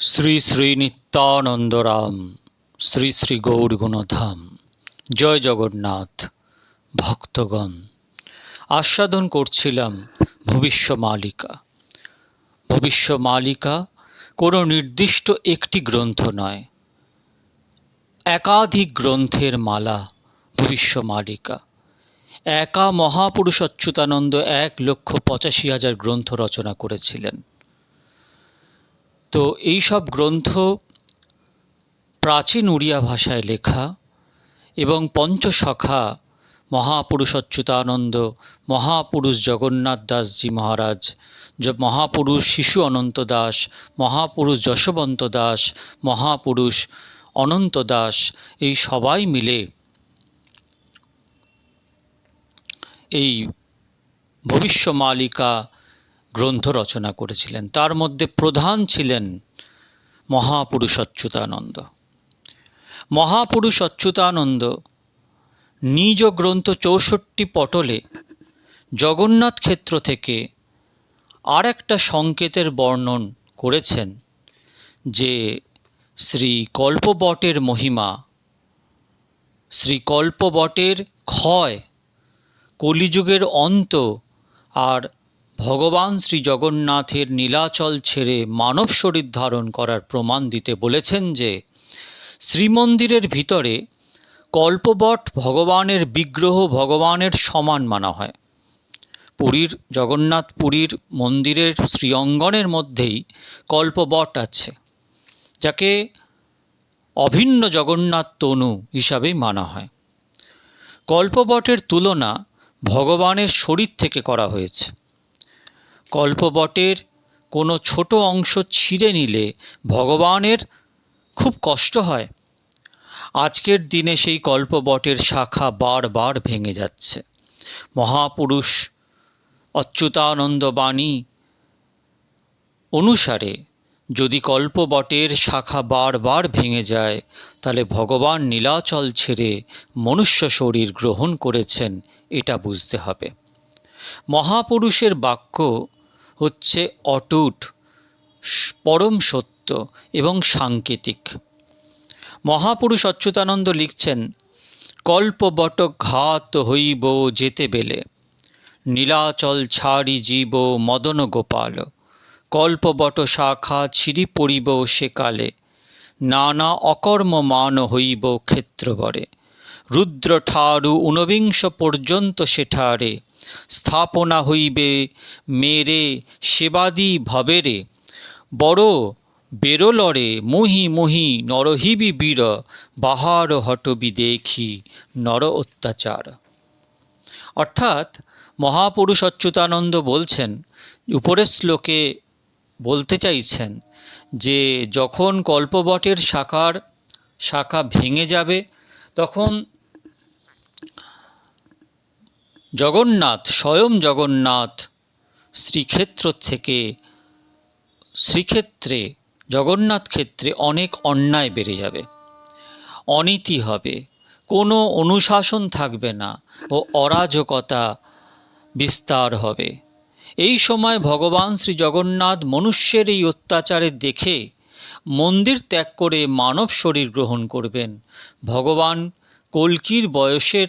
শ্রী শ্রী নিত্যানন্দরাম, শ্রী শ্রী গৌরগুণধাম, জয় জগন্নাথ ভক্তগণ। আস্বাদন করছিলাম ভবিষ্য মালিকা ভবিষ্য মালিকা কোনো নির্দিষ্ট একটি গ্রন্থ নয়। একাধিক গ্রন্থের মালা ভবিষ্য মালিকা একা মহাপুরুষ অচ্যুতানন্দ এক লক্ষ পঁচাশি হাজার গ্রন্থ রচনা করেছিলেন। তো এই সব গ্রন্থ প্রাচীন উড়িয়া ভাষায় লেখা এবং পঞ্চসখা মহাপুরুষ অচ্যুতানন্দ মহাপুরুষ জগন্নাথ দাসজি মহারাজ মহাপুরুষ শিশু অনন্ত দাস, মহাপুরুষ যশবন্ত দাস, মহাপুরুষ অনন্ত দাস, এই সবাই মিলে এই ভবিষ্য মালিকা গ্রন্থ রচনা করেছিলেন। তার মধ্যে প্রধান ছিলেন মহাপুরুষ অচ্যুতানন্দ। মহাপুরুষ অচ্যুতানন্দ নিজ গ্রন্থ চৌষট্টি পটলে জগন্নাথ ক্ষেত্র থেকে আর একটা সংকেতের বর্ণন করেছেন যে শ্রী কল্পবটের মহিমা শ্রী কল্পবটের ক্ষয় কলিযুগের অন্ত আর ভগবান শ্রী জগন্নাথের নীলাচল ছেড়ে মানব শরীর ধারণ করার প্রমাণ দিতে বলেছেন যে, শ্রীমন্দিরের ভিতরে কল্পবট ভগবানের বিগ্রহ ভগবানের সমান মানা হয়। পুরীর জগন্নাথ পুরীর মন্দিরের শ্রীঅঙ্গনের মধ্যেই কল্পবট আছে, যাকে অভিন্ন জগন্নাথ তনু হিসাবেই মানা হয়। কল্পবটের তুলনা ভগবানের শরীর থেকে করা হয়েছে। কল্পবটের কোনো ছোট অংশ ছিঁড়ে নিলে ভগবানের খুব কষ্ট হয়। আজকের দিনে সেই কল্পবটের শাখা বারবার ভেঙে যাচ্ছে। মহাপুরুষ অচ্যুতানন্দ বাণী অনুসারে, যদি কল্পবটের শাখা বারবার ভেঙে যায়, তাহলে ভগবান নীলাচল ছেড়ে মনুষ্য শরীর গ্রহণ করেছেন, এটা বুঝতে হবে। মহাপুরুষের বাক্য হচ্ছে অটুট পরম সত্য এবং সাংকেতিক। মহাপুরুষ অচ্যুতানন্দ লিখছেন কল্পবট ঘাত হইব যেতে বেলে, নীলাচল ছাড়ি জীব মদন গোপাল কল্পবট শাখা ছিরি পড়িব সেকালে নানা অকর্ম মান হইব ক্ষেত্রবরে, রুদ্র ঠারু ঊনবিংশ পর্যন্ত সেঠারে স্থাপনা হইবে মেরে, সেবাদি ভবেরে বড় বেরোলরে মুহি মুহি নরহিবি বীর, বাহার হটবি দেখি নর অত্যাচার। অর্থাৎ মহাপুরুষ অচ্যুতানন্দ বলছেন, উপরের শ্লোকে বলতে চাইছেন যে, যখন কল্পবটের শাখার শাখা ভেঙে যাবে, তখন জগন্নাথ, স্বয়ং জগন্নাথ, শ্রীক্ষেত্র থেকে শ্রীক্ষেত্রে, জগন্নাথ ক্ষেত্রে অনেক অন্যায় বেড়ে যাবে। অনীতি হবে। কোনো অনুশাসন থাকবে না ও অরাজকতা বিস্তার হবে। এই সময় ভগবান শ্রী জগন্নাথ মনুষ্যের এই অত্যাচারে দেখে মন্দির ত্যাগ করে মানব শরীর গ্রহণ করবেন। ভগবান কল্কির বয়সের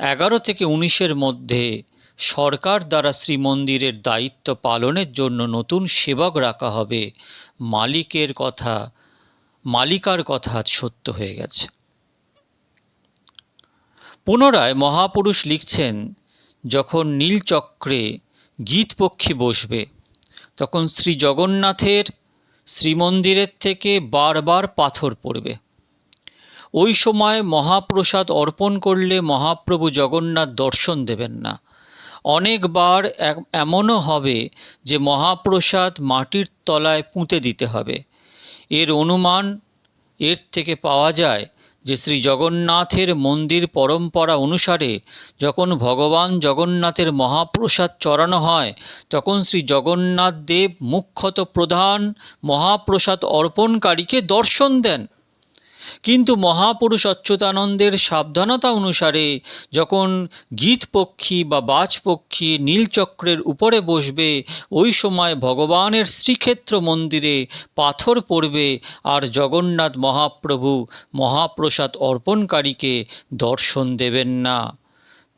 এগারো থেকে উনিশের মধ্যে সরকার দ্বারা শ্রীমন্দিরের দায়িত্ব পালনের জন্য নতুন সেবক রাখা হবে। মালিকের কথা, মালিকার কথা সত্য হয়ে গেছে। পুনরায় মহাপুরুষ লিখছেন, যখন নীলচক্রে গীতপক্ষী বসবে, তখন শ্রী জগন্নাথের শ্রীমন্দিরের থেকে বারবার পাথর পড়বে। ওই সময় মহাপ্রসাদ অর্পণ করলে মহাপ্রভু জগন্নাথ দর্শন দেবেন না। অনেকবার এমনও হবে যে মহাপ্রসাদ মাটির তলায় পুঁতে দিতে হবে। এর অনুমান এর থেকে পাওয়া যায় যে শ্রী জগন্নাথের মন্দির পরম্পরা অনুসারে যখন ভগবান জগন্নাথের মহাপ্রসাদ চড়ানো হয়, তখন শ্রী জগন্নাথ দেব মুখ্যত প্রধান মহাপ্রসাদ অর্পণকারীকে দর্শন দেন। কিন্তু মহাপুরুষ অচ্যুতানন্দের সাবধানতা অনুসারে যখন গীতপক্ষী বা বাজপক্ষী নীলচক্রের উপরে বসবে, ওই সময় ভগবানের শ্রীক্ষেত্র মন্দিরে পাথর পড়বে আর জগন্নাথ মহাপ্রভু মহাপ্রসাদ অর্পণকারীকে দর্শন দেবেন না।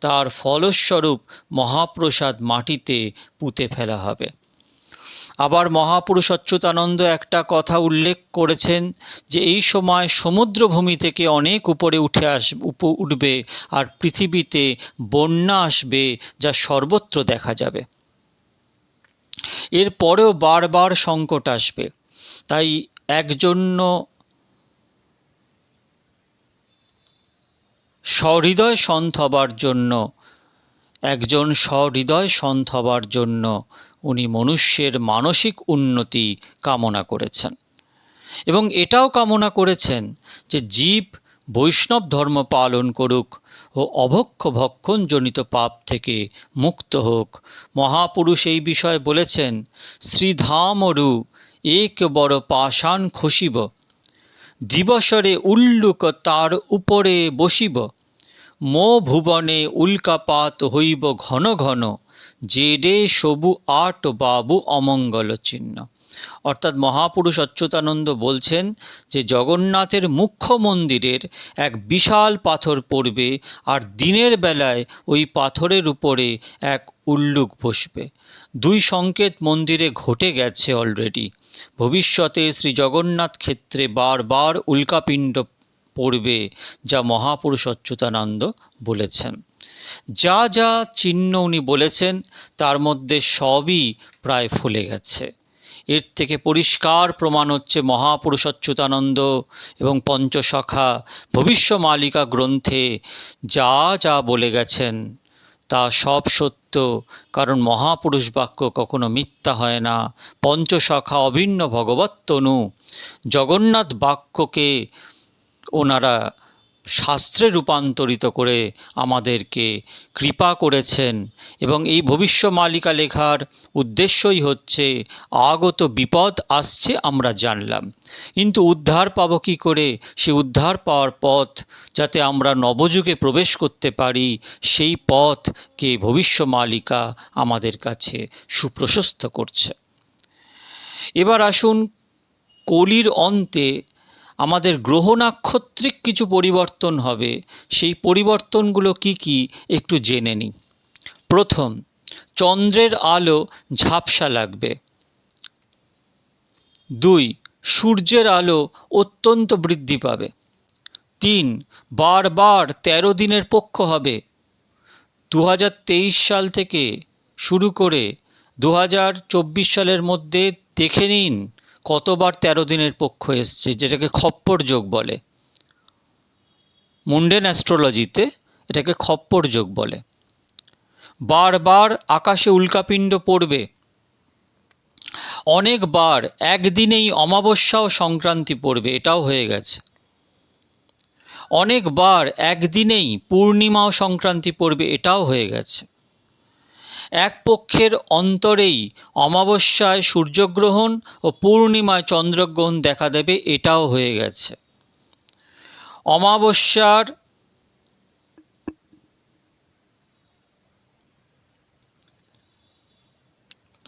তার ফলস্বরূপ মহাপ্রসাদ মাটিতে পুঁতে ফেলা হবে। আবার মহাপুরুষ অচ্যুতানন্দ একটা কথা উল্লেখ করেছেন যে এই সময় সমুদ্রভূমি থেকে অনেক উপরে উঠে আস উঠবে আর পৃথিবীতে বন্যা আসবে যা সর্বত্র দেখা যাবে। এরপরেও বারবার সংকট আসবে। তাই একজন্য সহৃদয় সন্থ হবার জন্য একজন সহৃদয় সন্থ হবার জন্য উনি মনুষ্যের মানসিক উন্নতি কামনা করেছেন। এবং এটাও কামনা করেছেন যে জীব বৈষ্ণব ধর্ম পালন করুক ও অভক্ষ ভক্ষণজনিত পাপ থেকে মুক্ত হোক। মহাপুরুষ এই বিষয়ে বলেছেন, শ্রীধামরু এক বড় পাষাণ খসিব, দিবসরে উল্লুক তার উপরে বসিব। মো ভুবনে উল্কাপাত হইব ঘন ঘন যে জেডে সবু আট বাবু অমঙ্গল চিহ্ন। অর্থাৎ মহাপুরুষ অচ্যুতানন্দ বলছেন যে, জগন্নাথের মুখ্য মন্দিরের এক বিশাল পাথর পড়বে আর দিনের বেলায় ওই পাথরের উপরে এক উল্লুক বসবে। দুই সংকেত মন্দিরে ঘটে গেছে অলরেডি ভবিষ্যতে শ্রী জগন্নাথ ক্ষেত্রে বারবার উল্কাপিণ্ড পড়বে, যা মহাপুরুষ অচ্যুতানন্দ বলেছেন। যা যা চিহ্ন উনি বলেছেন, তার মধ্যে সবই প্রায় ফুলে গেছে। এর থেকে পরিষ্কার প্রমাণ হচ্ছে মহাপুরুষ অচ্যুতানন্দ এবং পঞ্চসখা ভবিষ্য মালিকা গ্রন্থে যা যা বলে গেছেন, তা সব সত্য, কারণ মহাপুরুষ বাক্য কখনো মিথ্যা হয় না। পঞ্চসখা অভিন্ন ভগবত্তনু, জগন্নাথ বাক্যকে ওনারা শাস্ত্রে রূপান্তরিত করে আমাদেরকে কৃপা করেছেন এবং এই ভবিষ্য মালিকা লেখার উদ্দেশ্যই হচ্ছে, আগত বিপদ আসছে আমরা জানলাম। কিন্তু উদ্ধার পাবো কী করে? সে উদ্ধার পাওয়ার পথ যাতে আমরা নবযুগে প্রবেশ করতে পারি, সেই পথকে ভবিষ্য মালিকা আমাদের কাছে সুপ্রশস্ত করছে। এবার আসুন কলির অন্তে আমাদের গ্রহ নাক্ষত্রিক কিছু পরিবর্তন হবে। সেই পরিবর্তনগুলো কি কি? একটু জেনে নিই। প্রথম, চন্দ্রের আলো ঝাপসা লাগবে। দুই, সূর্যের আলো অত্যন্ত বৃদ্ধি পাবে। তিন, বারবার তেরো দিনের পক্ষ হবে। দু হাজার তেইশ সাল থেকে শুরু করে দু হাজার চব্বিশ সালের মধ্যে দেখে নিন। কতবার তেরো দিনের পক্ষ এসছে, যেটাকে খপ্পর যোগ বলে। মুন্ডেন অ্যাস্ট্রোলজিতে এটাকে খপ্পর যোগ বলে। বারবার আকাশে উল্কাপিণ্ড পড়বে। অনেকবার একদিনেই অমাবস্যা ও সংক্রান্তি পড়বে, এটাও হয়ে গেছে। অনেকবার একদিনেই পূর্ণিমা ও সংক্রান্তি পড়বে, এটাও হয়ে গেছে। এক পক্ষের অন্তরেই অমাবস্যায় সূর্যগ্রহণ ও পূর্ণিমায় চন্দ্রগ্রহণ দেখা দেবে, এটাও হয়ে গেছে। অমাবস্যার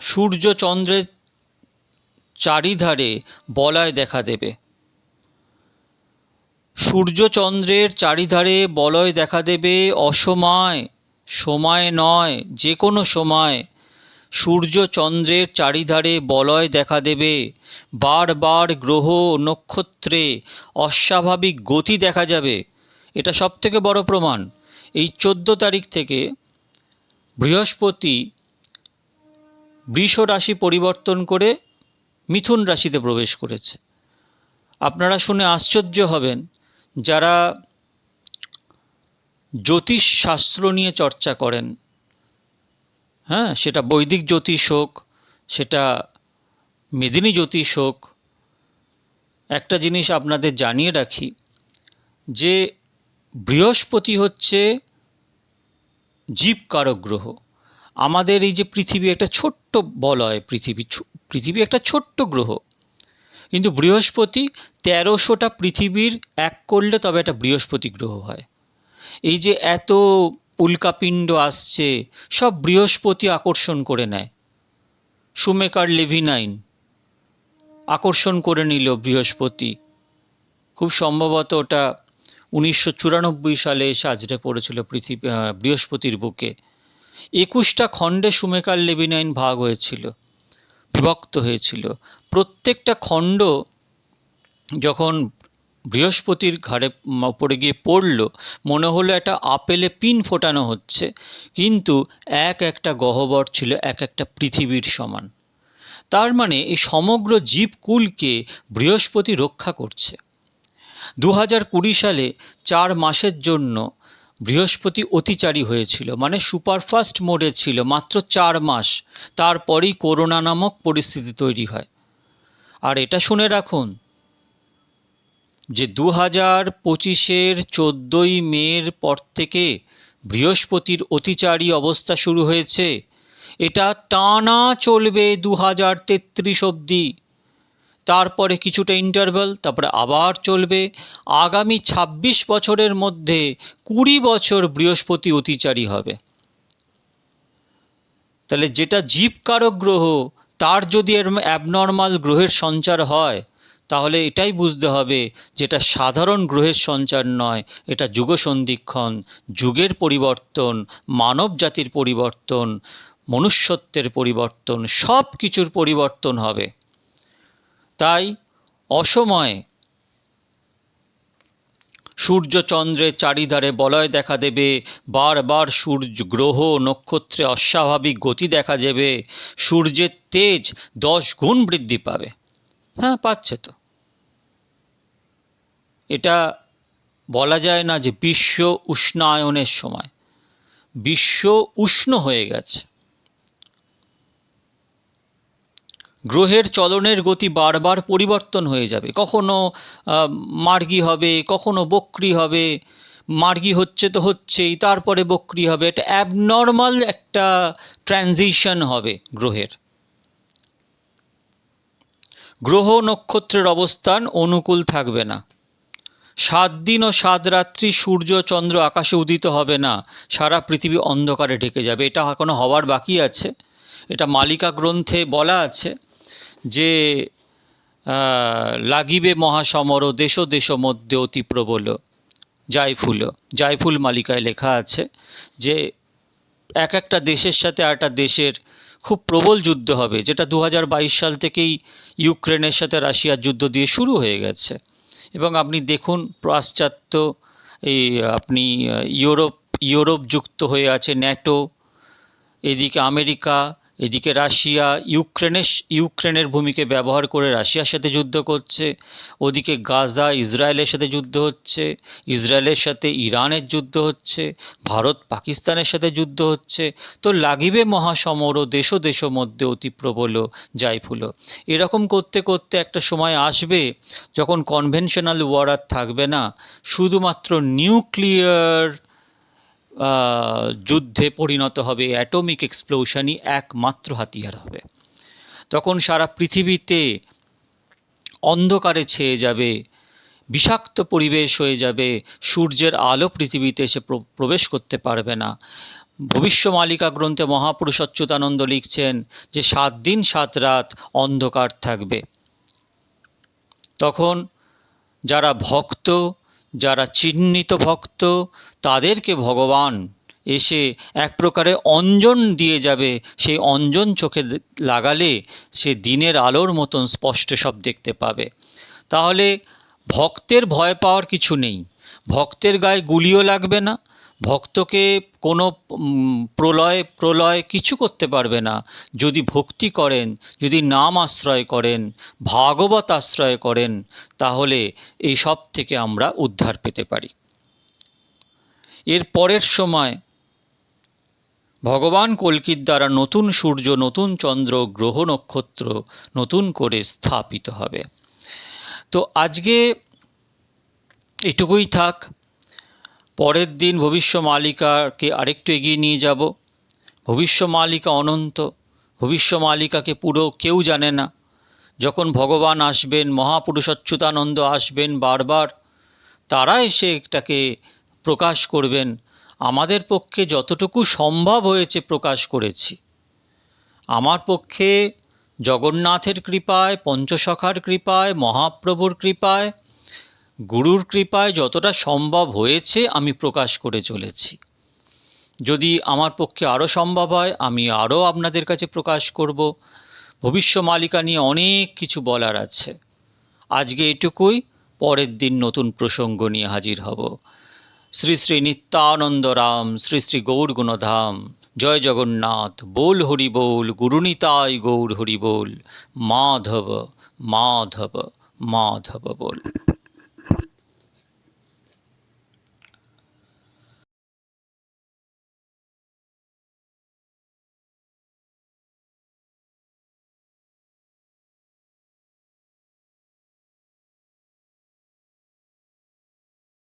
সূর্য চন্দ্রের চারিধারে বলয় দেখা দেবে। সূর্য চন্দ্রের চারিধারে বলয় দেখা দেবে অসময় সময় নয়, যে কোনো সময়। সূর্য চন্দ্রের চারিধারে বলয় দেখা দেবে। বারবার গ্রহ নক্ষত্রে অস্বাভাবিক গতি দেখা যাবে। এটা সবথেকে বড় প্রমাণ। এই চোদ্দ তারিখ থেকে বৃহস্পতি বৃষ রাশি পরিবর্তন করে মিথুন রাশিতে প্রবেশ করেছে। আপনারা শুনে আশ্চর্য হবেন। যারা জ্যোতিষ শাস্ত্র নিয়ে চর্চা করেন। হ্যাঁ সেটা বৈদিক জ্যোতিষ হোক, সেটা মেদিনী জ্যোতিষ হোক। একটা জিনিস আপনাদের জানিয়ে রাখি, যে বৃহস্পতি হচ্ছে জীবকারক গ্রহ। আমাদের এই যে পৃথিবী একটা ছোট্ট বলয় পৃথিবী পৃথিবী একটা ছোট্ট গ্রহ। কিন্তু বৃহস্পতি তেরোশোটা পৃথিবীর এক করলে তবে একটা বৃহস্পতি গ্রহ হয়। এই যে এত উল্কাপিণ্ড আসছে, সব বৃহস্পতি আকর্ষণ করে নেয়। সুমেকার লেভিনাইন আকর্ষণ করে নিল বৃহস্পতি। খুব সম্ভবত ওটা উনিশশো চুরানব্বই সালে এসে আজরে পড়েছিল পৃথিবী বৃহস্পতির বুকে। একুশটা খণ্ডে সুমেকার লেভিনাইন ভাগ হয়েছিল, বিভক্ত হয়েছিল। প্রত্যেকটা খণ্ড যখন বৃহস্পতির ঘাড়ে উপরে গিয়ে পড়ল, মনে হলো একটা আপেলে পিন ফোটানো হচ্ছে, কিন্তু এক একটা গহ্বর ছিল এক একটা পৃথিবীর সমান। তার মানে এই সমগ্র জীবকুলকে বৃহস্পতি রক্ষা করছে। দু হাজার কুড়ি সালে চার মাসের জন্য বৃহস্পতি অতিচারী হয়েছিল মানে সুপারফাস্ট মোডে ছিল, মাত্র চার মাস, তারপরেই করোনা নামক পরিস্থিতি তৈরি হয়। আর এটা শুনে রাখুন যে দু হাজার পঁচিশের চোদ্দোই মের পর থেকে বৃহস্পতির অতিচারী অবস্থা শুরু হয়েছে। এটা টানা চলবে দু হাজার তেত্রিশ অবধি। তারপরে কিছুটা ইন্টারভ্যাল তারপরে আবার চলবে। আগামী ২৬ বছরের মধ্যে কুড়ি বছর বৃহস্পতি অতিচারী হবে। তাহলে যেটা জীবকারক গ্রহ, তার যদি এর অ্যাবনর্মাল গ্রহের সঞ্চার হয় তাহলে এটাই বুঝতে হবে যেটা সাধারণ গ্রহের সঞ্চার নয়, এটা যুগ সন্ধিক্ষণ যুগের পরিবর্তন মানব জাতির পরিবর্তন, মনুষ্যত্বের পরিবর্তন সব কিছুর পরিবর্তন হবে। তাই অসময়ে সূর্য চন্দ্রের চারিধারে বলয় দেখা দেবে, বারবার সূর্য গ্রহ নক্ষত্রে অস্বাভাবিক গতি দেখা যাবে সূর্যের তেজ দশ গুণ বৃদ্ধি পাবে। হ্যাঁ পাচ্ছে তো। এটা বলা যায় না যে বিশ্ব উষ্ণায়নের সময়। বিশ্ব উষ্ণ হয়ে গেছে। গ্রহের চলনের গতি বারবার পরিবর্তন হয়ে যাবে। কখনো মার্গী হবে, কখনো বক্রি হবে। মার্গি হচ্ছে তো হচ্ছেই, তারপরে বক্রি হবে। এটা অ্যাবনর্মাল একটা ট্রানজিশন হবে গ্রহের। গ্রহ নক্ষত্রের অবস্থান অনুকূল থাকবে না। সাত দিন ও সাত রাত্রি সূর্য, চন্দ্র আকাশে উদিত হবে না। সারা পৃথিবী অন্ধকারে ঢেকে যাবে। এটা এখনও হওয়ার বাকি আছে। এটা মালিকা গ্রন্থে বলা আছে যে লাগিবে মহাসমর দেশ দেশ মধ্যে অতি প্রবল জায়ফুল। জায়ফুল মালিকায় লেখা আছে যে, এক একটা দেশের সাথে একটা দেশের খুব প্রবল যুদ্ধ হবে, যেটা দু হাজার বাইশ সাল থেকেই ইউক্রেনের সাথে রাশিয়ার যুদ্ধ দিয়ে শুরু হয়ে গেছে। এবং আপনি দেখুন পাশ্চাত্য, এই আপনি, ইউরোপ ইউরোপ যুক্ত হয়ে আছে, ন্যাটো, এদিকে আমেরিকা এদিকে রাশিয়া ইউক্রেনের ইউক্রেনের ভূমিকে ব্যবহার করে রাশিয়ার সাথে যুদ্ধ করছে। ওদিকে গাজা ইসরায়েলের সাথে যুদ্ধ হচ্ছে। ইসরায়েলের সাথে ইরানের যুদ্ধ হচ্ছে। ভারত পাকিস্তানের সাথে যুদ্ধ হচ্ছে। তো লাগিবে মহাসমর দেশ দেশ মধ্যে অতি প্রবল যাইফুল এরকম করতে করতে একটা সময় আসবে যখন কনভেনশনাল ওয়ার আর থাকবে না। শুধুমাত্র নিউক্লিয়ার যুদ্ধে পরিণত হবে অ্যাটমিক এক্সপ্লোশনই একমাত্র হাতিয়ার হবে। তখন সারা পৃথিবীতে অন্ধকারে ছেয়ে যাবে, বিষাক্ত পরিবেশ হয়ে যাবে, সূর্যের আলো পৃথিবীতে এসে প্রবেশ করতে পারবে না। ভবিষ্যমালিকা গ্রন্থে মহাপুরুষ অচ্যুতানন্দ লিখছেন যে, সাত দিন সাত রাত অন্ধকার থাকবে। তখন যারা ভক্ত যারা চিহ্নিত ভক্ত, তাদেরকে ভগবান এসে এক প্রকারে অঞ্জন দিয়ে যাবে। সেই অঞ্জন চোখে লাগালে সে দিনের আলোর মতন স্পষ্ট সব দেখতে পাবে। তাহলে ভক্তের ভয় পাওয়ার কিছু নেই। ভক্তের গায়ে গুলিও লাগবে না। ভক্তকে কোনো প্রলয় প্রলয় কিছু করতে পারবে না। যদি ভক্তি করেন, যদি নাম আশ্রয় করেন, ভাগবত আশ্রয় করেন, তাহলে এই সব থেকে আমরা উদ্ধার পেতে পারি। এর পরের সময় ভগবান কল্কির দ্বারা নতুন সূর্য, নতুন চন্দ্র, গ্রহ নক্ষত্র নতুন করে স্থাপিত হবে। তো আজকে এটুকুই থাক। পরের দিন ভবিষ্য মালিকাকে আরেকটু এগিয়ে নিয়ে যাব। ভবিষ্য মালিকা অনন্ত, ভবিষ্য মালিকাকে পুরো কেউ জানে না। যখন ভগবান আসবেন, মহাপুরুষ অচ্যুতানন্দ আসবেন বারবার তারা এসে এটাকে প্রকাশ করবেন। আমাদের পক্ষে যতটুকু সম্ভব হয়েছে প্রকাশ করেছি। আমার পক্ষে জগন্নাথের কৃপায় পঞ্চসখার কৃপায়, মহাপ্রভুর কৃপায় গুরুর কৃপায় যতটা সম্ভব হয়েছে আমি প্রকাশ করে চলেছি। যদি আমার পক্ষে আরও সম্ভব হয়, আমি আরও আপনাদের কাছে প্রকাশ করব। ভবিষ্য মালিকা নিয়ে অনেক কিছু বলার আছে। আজকে এটুকুই, পরের দিন নতুন প্রসঙ্গ নিয়ে হাজির হব। শ্রী শ্রী নিত্যানন্দ রাম, শ্রী শ্রী গৌর গুণধাম, জয় জগন্নাথ, বোল হরি বোল গুরুনিতাই গৌর হরি বোল, মাধব মাধব মাধব বল।